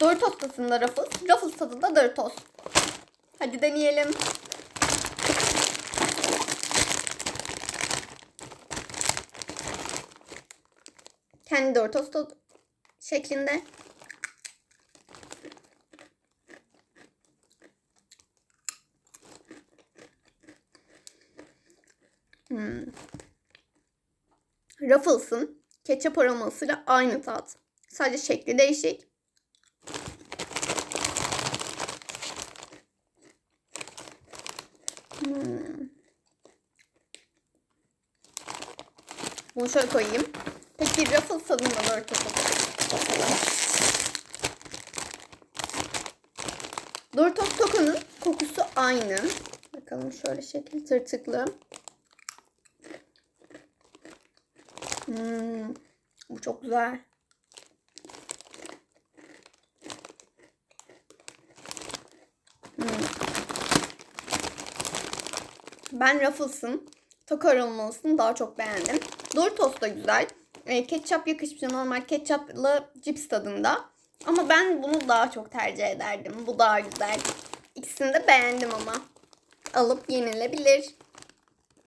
Doritos tadında Ruffles. Ruffles tadında Doritos. Hadi deneyelim. Kendi Doritos tadı şeklinde. Hmm. Ruffles'ın ketçap aromasıyla aynı tat. Sadece şekli değişik. Hmm. Bunu şöyle koyayım. Peki Ruffles tadında Doritos bakalım. Doritos Toko'nun kokusu aynı. Bakalım şöyle şekil tırtıklı. Hmm, bu çok güzel. Hmm. Ben Ruffles'ın taco aromasını daha çok beğendim. Doritos da güzel. E, ketçap yakışmış normal ketçaplı cips tadında. Ama ben bunu daha çok tercih ederdim. Bu daha güzel. İkisini de beğendim ama. Alıp yenilebilir.